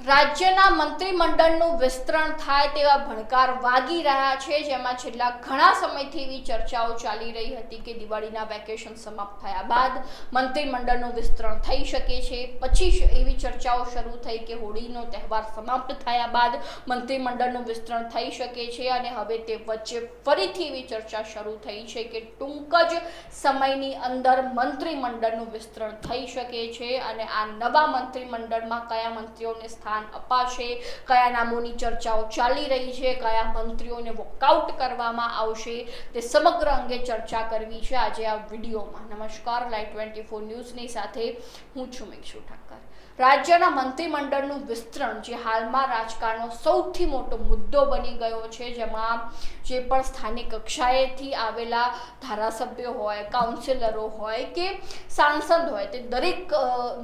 રાજ્યના મંત્રીમંડળનું વિસ્તરણ થાય તેવા ભણકાર વાગી રહ્યા છે, જેમાં છેલ્લા ઘણા સમયથી એવી ચર્ચાઓ ચાલી રહી હતી કે દિવાળીના વેકેશન સમાપ્ત થયા બાદ મંત્રીમંડળનું વિસ્તરણ થઈ શકે છે. પછી એવી ચર્ચાઓ શરૂ થઈ કે હોળીનો તહેવાર સમાપ્ત થયા બાદ મંત્રીમંડળનું વિસ્તરણ થઈ શકે છે અને હવે તે વચ્ચે ફરીથી એવી ચર્ચા શરૂ થઈ છે કે ટૂંક જ સમયની અંદર મંત્રીમંડળનું વિસ્તરણ થઈ શકે છે અને આ નવા મંત્રીમંડળમાં કયા મંત્રીઓને સ્થાન અપાશે. કયા નામોની ચર્ચાઓ ચાલી રહી છે, કયા મંત્રીઓને વોકઆઉટ કરવામાં આવશે, તે સમગ્ર અંગે ચર્ચા કરવી છે આજે આ વિડીયોમાં. નમસ્કાર, લાઈવ ટ્વેન્ટી ફોર ન્યૂઝની સાથે હું છું મેક્ષુ ઠક્કર રાજ્યના મંત્રીમંડળનું વિસ્તરણ જે હાલમાં રાજકારણનો સૌથી મોટો મુદ્દો બની ગયો છે, જેમાં જે પણ સ્થાનિક કક્ષાએથી આવેલા ધારાસભ્યો હોય, કાઉન્સિલરો હોય કે સાંસદ હોય, તે દરેક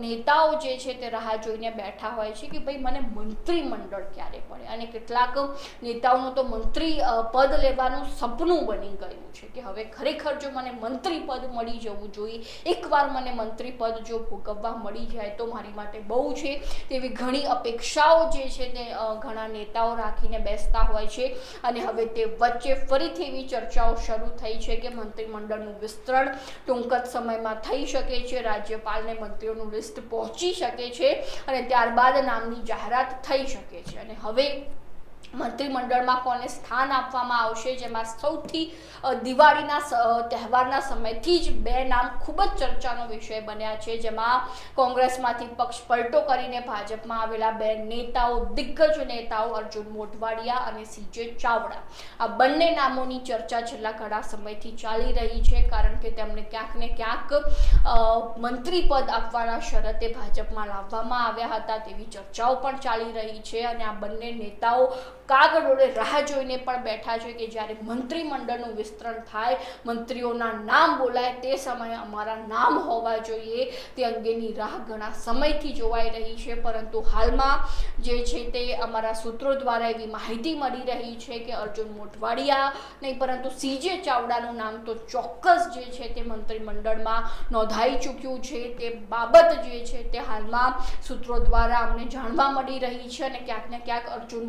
નેતાઓ જે છે તે રાહ જોઈને બેઠા હોય છે કે ભાઈ મને મંત્રીમંડળ ક્યારે મળે? અને કેટલાક નેતાઓનું તો મંત્રી પદ લેવાનું સપનું બની ગયું છે કે હવે ખરેખર જો મને મંત્રી પદ મળી જવું જોઈએ, એકવાર મને મંત્રી પદ જો ભોગવવા મળી જાય તો મારી માટે બહુ છે. તેવી ઘણી અપેક્ષાઓ જે છે તે ઘણા નેતાઓ રાખીને બેસતા હોય છે. અને હવે તે વચ્ચે ફરીથી એવી ચર્ચાઓ શરૂ થઈ છે કે મંત્રીમંડળનું વિસ્તરણ ટૂંક જ સમયમાં થઈ શકે છે. રાજ્યપાલને મંત્રીઓનું લિસ્ટ પહોંચી શકે છે. અને ત્યારબાદ નામની જાહેરાત થઈ શકે છે. અને હવે મંત્રીમંડળમાં કોને સ્થાન આપવામાં આવશે, જેમાં સૌથી દિવાળીના તહેવારના સમયથી જ બે નામ ખૂબ જ ચર્ચાનો વિષય બન્યા છે, જેમાં કોંગ્રેસમાંથી પક્ષ પલટો કરીને ભાજપમાં આવેલા બે નેતાઓ, દિગ્ગજ નેતાઓ અર્જુન મોઢવાડિયા અને સીજે ચાવડા. આ બંને નામોની ચર્ચા છેલ્લા ઘણા સમયથી ચાલી રહી છે, કારણ કે તેમને ક્યાંક ને ક્યાંક મંત્રી પદ આપવાના શરતે ભાજપમાં લાવવામાં આવ્યા હતા, તેવી ચર્ચાઓ પણ ચાલી રહી છે અને આ બંને નેતાઓ કાગડોળે રાહ જોઈને પણ બેઠા છે કે જ્યારે મંત્રીમંડળનું વિસ્તરણ થાય, મંત્રીઓના નામ બોલાય, તે સમયે અમારા નામ હોવા જોઈએ. તે અંગેની રાહ ઘણા સમયથી જોવાઈ રહી છે, પરંતુ હાલમાં જે છે તે અમારા સૂત્રો દ્વારા એવી માહિતી મળી રહી છે કે અર્જુન મોઢવાડિયા નહીં, પરંતુ સીજે ચાવડાનું નામ તો ચોક્કસ જે છે તે મંત્રીમંડળમાં નોંધાઈ ચૂક્યું છે. તે બાબત જે છે તે હાલમાં સૂત્રો દ્વારા અમને જાણવા મળી રહી છે અને ક્યાંક ને ક્યાંક અર્જુન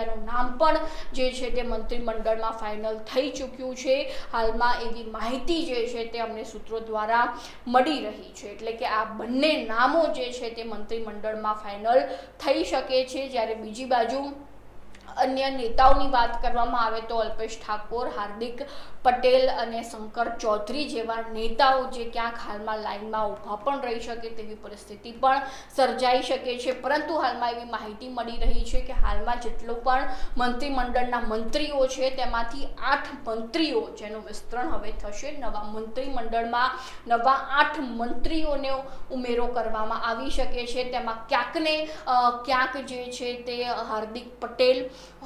મોઢવાડિયાનું નામ પણ જે છે તે મંત્રીમંડળમાં ફાઇનલ થઈ ચૂક્યું છે. હાલમાં એવી માહિતી જે છે તે અમને સૂત્રો દ્વારા મળી રહી છે. એટલે કે આ બંને નામો જે છે તે મંત્રીમંડળમાં ફાઇનલ થઈ શકે છે. જ્યારે બીજી બાજુ અન્ય નેતાઓની વાત કરવામાં આવે તો અલ્પેશ ઠાકોર, હાર્દિક પટેલ અને શંકર ચૌધરી જેવા નેતાઓ જે ક્યાંક હાલમાં લાઇનમાં ઊભા પણ રહી શકે તેવી પરિસ્થિતિ પણ સર્જાઈ શકે છે. પરંતુ હાલમાં એવી માહિતી મળી રહી છે કે હાલમાં જેટલો પણ મંત્રીમંડળના મંત્રીઓ છે, તેમાંથી આઠ મંત્રીઓ જેનું વિસ્તરણ હવે થશે. નવા મંત્રીમંડળમાં નવા આઠ મંત્રીઓને ઉમેરો કરવામાં આવી શકે છે. તેમાં ક્યાંકને ક્યાંક જે છે તે હાર્દિક પટેલ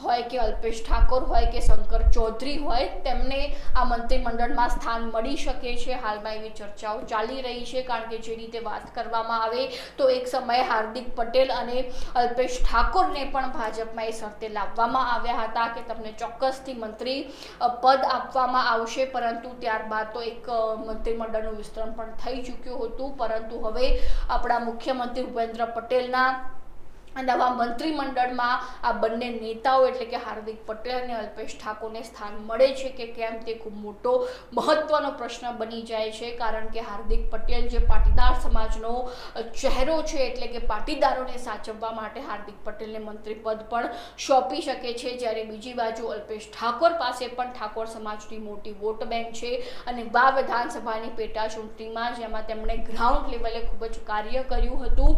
હોય કે અલ્પેશ ઠાકોર હોય કે શંકર ચૌધરી હોય, તેમને આ મંત્રીમંડળમાં સ્થાન મળી શકે છે. હાલમાં એવી ચર્ચાઓ ચાલી રહી છે, કારણ કે જે રીતે વાત કરવામાં આવે તો એક સમયે હાર્દિક પટેલ અને અલ્પેશ ઠાકોરને પણ ભાજપમાં એ શરતે લાવવામાં આવ્યા હતા કે તમને ચોક્કસથી મંત્રી પદ આપવામાં આવશે. પરંતુ ત્યારબાદ તો એક મંત્રીમંડળનું વિસ્તરણ પણ થઈ ચૂક્યું હતું. પરંતુ હવે આપણા મુખ્યમંત્રી ભૂપેન્દ્ર પટેલના નવા મંત્રીમંડળમાં આ બંને નેતાઓ, એટલે કે હાર્દિક પટેલ અને અલ્પેશ ઠાકોરને સ્થાન મળે છે કે કેમ, તે ખૂબ મોટો મહત્વનો પ્રશ્ન બની જાય છે. કારણ કે હાર્દિક પટેલ જે પાટીદાર સમાજનો ચહેરો છે, એટલે કે પાટીદારોને સાચવવા માટે હાર્દિક પટેલને મંત્રી પદ પણ સોંપી શકે છે. જ્યારે બીજી બાજુ અલ્પેશ ઠાકોર પાસે પણ ઠાકોર સમાજની મોટી વોટ બેંક છે અને વા વિધાનસભાની પેટા ચૂંટણીમાં જેમાં તેમણે ગ્રાઉન્ડ લેવલે ખૂબ જ કાર્ય કર્યું હતું.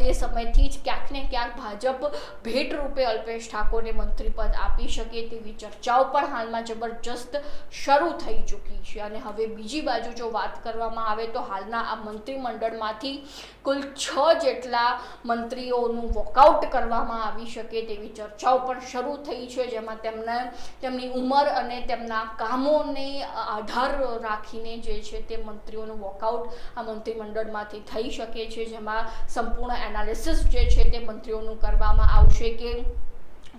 તે સમયથી જ ક્યાંક ને ક્યાંક ભાજપ ભેટ રૂપે અલ્પેશ ઠાકોરને મંત્રી પદ આપી શકે તેવી ચર્ચાઓ પણ હાલમાં જબરજસ્ત શરૂ થઈ ચૂકી છે. અને હવે બીજી બાજુ જો વાત કરવામાં આવે તો હાલના આ મંત્રીમંડળમાંથી કુલ છ જેટલા મંત્રીઓનું વોકઆઉટ કરવામાં આવી શકે તેવી ચર્ચાઓ પણ શરૂ થઈ છે, જેમાં તેમને તેમની ઉંમર અને તેમના કામોને આધાર રાખીને જે છે તે મંત્રીઓનું વોકઆઉટ આ મંત્રીમંડળમાંથી થઈ શકે છે, જેમાં સંપૂર્ણ એનાલિસિસ જે છે તે મંત્રીઓનું કરવામાં આવશે કે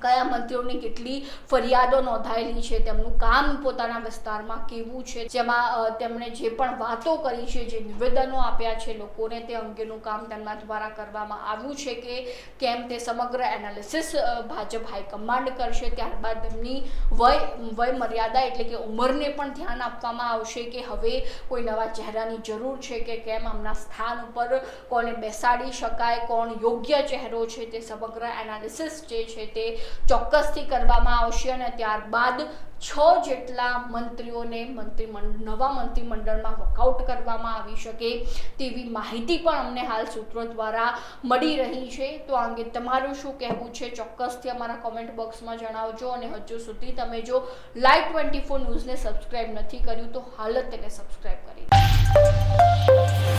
કયા મંત્રીઓની કેટલી ફરિયાદો નોંધાયેલી છે, તેમનું કામ પોતાના વિસ્તારમાં કેવું છે, જેમાં તેમણે જે પણ વાતો કરી છે, જે નિવેદનો આપ્યા છે, લોકોને તે અંગેનું કામ તેમના દ્વારા કરવામાં આવ્યું છે કે કેમ તે સમગ્ર એનાલિસિસ ભાજપ હાઈકમાન્ડ કરશે, ત્યારબાદ તેમની વય વય મર્યાદા એટલે કે ઉંમરને પણ ધ્યાન આપવામાં આવશે કે હવે કોઈ નવા ચહેરાની જરૂર છે કે કેમ, આમના સ્થાન ઉપર કોને બેસાડી શકાય, કોણ યોગ્ય ચહેરો છે તે સમગ્ર એનાલિસિસ જે છે તે ચોક્કસથી કરવામાં આવશે અને ત્યારબાદ છ જેટલા મંત્રીઓને મંત્રીમંડળ નવા મંત્રીમંડળમાં વોકઆઉટ કરવામાં આવી શકે તેવી માહિતી પણ અમને હાલ સૂત્રો દ્વારા મળી રહી છે તો આ અંગે તમારું શું કહેવું છે ચોક્કસથી અમારા કોમેન્ટ બોક્સમાં જણાવજો અને હજુ સુધી તમે જો લાઈવ ટ્વેન્ટી ફોર ન્યૂઝને સબસ્ક્રાઈબ નથી કર્યું તો હાલ જ તેને સબસ્ક્રાઈબ કરી.